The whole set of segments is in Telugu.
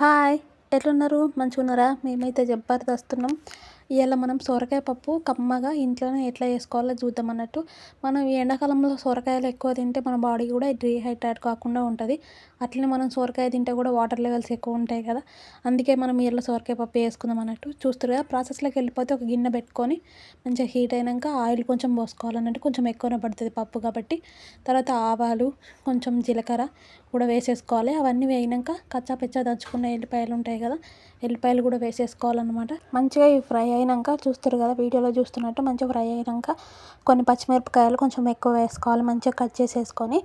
హాయ్ ఎట్లున్నారు? మంచిగా ఉన్నారా మేమైతే జబర్దస్తున్నాం ఇవాళ మనం సొరకాయ పప్పు కమ్మగా ఇంట్లోనే ఎట్లా చేసుకోవాలో చూద్దాం అన్నట్టు. మనం ఎండాకాలంలో సొరకాయలు ఎక్కువ తింటే మన బాడీ కూడా డీహైడ్రేట్ కాకుండా ఉంటుంది. అట్లనే మనం సొరకాయ తింటే కూడా వాటర్ లెవెల్స్ ఎక్కువ ఉంటాయి కదా. అందుకే మనం ఇవాళ సొరకాయ పప్పు వేసుకుందాం అన్నట్టు. చూస్తారు కదా ప్రాసెస్లోకి వెళ్ళిపోతే ఒక గిన్నె పెట్టుకొని మంచిగా హీట్ అయినాక ఆయిల్ కొంచెం పోసుకోవాలన్నట్టు కొంచెం ఎక్కువనే పడుతుంది పప్పు కాబట్టి. తర్వాత ఆవాలు కొంచెం జీలకర్ర కూడా వేసేసుకోవాలి. అవన్నీ వేయినాక కచ్చాపెచ్చా దంచుకున్న ఎల్లిపాయలు ఉంటాయి కదా ఎల్లిపాయలు కూడా వేసేసుకోవాలన్నమాట. మంచిగా ఇవి ఫ్రై అయినాక చూస్తారు కదా వీడియోలో చూస్తున్నట్టు మంచిగా ఫ్రై అయినాక కొన్ని పచ్చిమిరపకాయలు కొంచెం ఎక్కువ వేసుకోవాలి మంచిగా కట్ చేసేసుకొని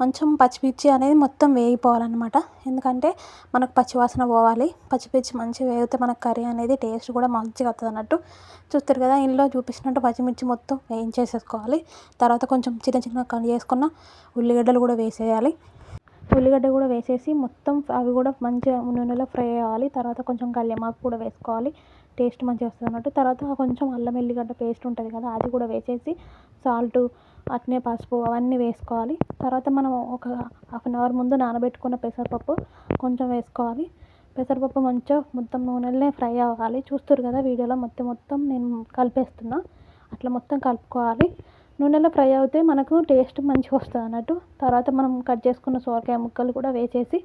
కొంచెం పచ్చిమిర్చి అనేది మొత్తం వేగిపోవాలన్నమాట. ఎందుకంటే మనకు పచ్చివాసన పోవాలి పచ్చిమిర్చి మంచిగా వేగితే మనకు కర్రీ అనేది టేస్ట్ కూడా మంచిగా వస్తుంది అన్నట్టు చూస్తారు కదా. ఇంట్లో చూపించినట్టు పచ్చిమిర్చి మొత్తం వేయించేసేసుకోవాలి. తర్వాత కొంచెం చిన్న చిన్న కట్ చేసుకున్న ఉల్లిగడ్డలు కూడా వేసేయాలి. ఉల్లిగడ్డ కూడా వేసేసి మొత్తం అవి కూడా మంచిగా నూనెలో ఫ్రై అవ్వాలి తర్వాత కొంచెం కల్యమాకు కూడా వేసుకోవాలి. టేస్ట్ మంచిగా వస్తుంది అన్నట్టు. తర్వాత కొంచెం అల్లం వెల్లిగడ్డ పేస్ట్ ఉంటుంది కదా అది కూడా వేసేసి సాల్ట్ అట్నే పసుపు అవన్నీ వేసుకోవాలి. తర్వాత మనం ఒక హాఫ్ అన్ అవర్ ముందు నానబెట్టుకున్న పెసరపప్పు కొంచెం వేసుకోవాలి. పెసరపప్పు మంచిగా మొత్తం నూనెలనే ఫ్రై అవ్వాలి. చూస్తారు కదా వీడియోలో మొత్తం మొత్తం నేను కలిపేస్తున్నా. అట్లా మొత్తం కలుపుకోవాలి. నూనెలో ఫ్రై అవుతే మనకు టేస్ట్ మంచిగా వస్తుంది అన్నట్టు. తర్వాత మనం కట్ చేసుకున్న సొరకాయ ముక్కలు కూడా వేసేసి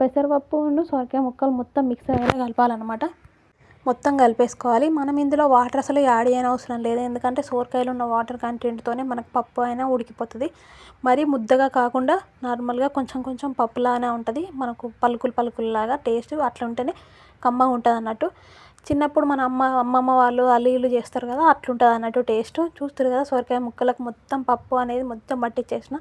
పెసరపప్పును సొరకాయ ముక్కలు మొత్తం మిక్స్ అయ్యేలా కలపాలన్నమాట. మొత్తం కలిపేసుకోవాలి. మనం ఇందులో వాటర్ అసలు యాడ్ చేయని అవసరం లేదు. ఎందుకంటే సోరకాయలు ఉన్న వాటర్ కంటెంట్తోనే మనకు పప్పు అయినా ఉడికిపోతుంది. మరీ ముద్దగా కాకుండా నార్మల్గా కొంచెం కొంచెం పప్పులానే ఉంటుంది. మనకు పలుకులు పలుకుల్లాగా టేస్ట్ అట్లా ఉంటేనే కమ్మగా ఉంటుంది అన్నట్టు చిన్నప్పుడు మన అమ్మ అమ్మమ్మ వాళ్ళు అల్లీలు చేస్తారు కదా అట్లుంటుంది అన్నట్టు టేస్ట్ చూస్తారు కదా సొరకాయ ముక్కలకు మొత్తం పప్పు అనేది మొత్తం పట్టించేసిన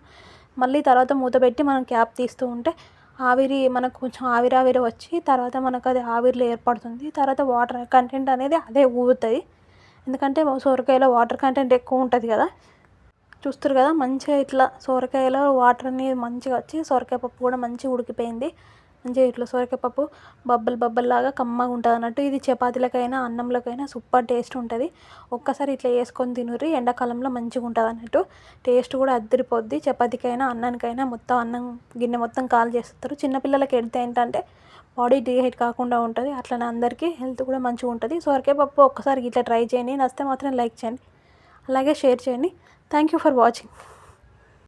మళ్ళీ తర్వాత మూత పెట్టి మనం క్యాప్ తీస్తూ ఉంటే ఆవిరి మనకు కొంచెం ఆవిరి ఆవిరి వచ్చి తర్వాత మనకు అది ఆవిరిలో ఏర్పడుతుంది. తర్వాత వాటర్ కంటెంట్ అనేది అదే ఊగుతుంది ఎందుకంటే సొరకాయలో వాటర్ కంటెంట్ ఎక్కువ ఉంటుంది కదా. చూస్తారు కదా మంచిగా ఇట్లా సొరకాయలో వాటర్ అనేది మంచిగా వచ్చి సొరకాయ పప్పు కూడా మంచిగా ఉడికిపోయింది. మంచిగా ఇట్లా సొరకాయ పప్పు బబ్బల్ బబ్బల్ లాగా కమ్మగా ఉంటుంది అన్నట్టు. ఇది చపాతీలకైనా అన్నంలకైనా సూపర్ టేస్ట్ ఉంటుంది. ఒక్కసారి ఇట్లా వేసుకొని తినుర్రి ఎండాకాలంలో మంచిగా ఉంటుంది అన్నట్టు. టేస్ట్ కూడా అద్దరిపోద్ది. చపాతీకైనా అన్నానికైనా మొత్తం అన్నం గిన్నె మొత్తం కాల్ చేస్తారు చిన్నపిల్లలకి ఎడితే ఏంటంటే బాడీ డిహైడ్ కాకుండా ఉంటుంది. అట్లనే అందరికీ హెల్త్ కూడా మంచిగా ఉంటుంది. సొరకాయ పప్పు ఒక్కసారి ఇట్లా ట్రై చేయండి. నచ్చితే మాత్రం లైక్ చేయండి. అలాగే షేర్ చేయండి. Thank you for watching.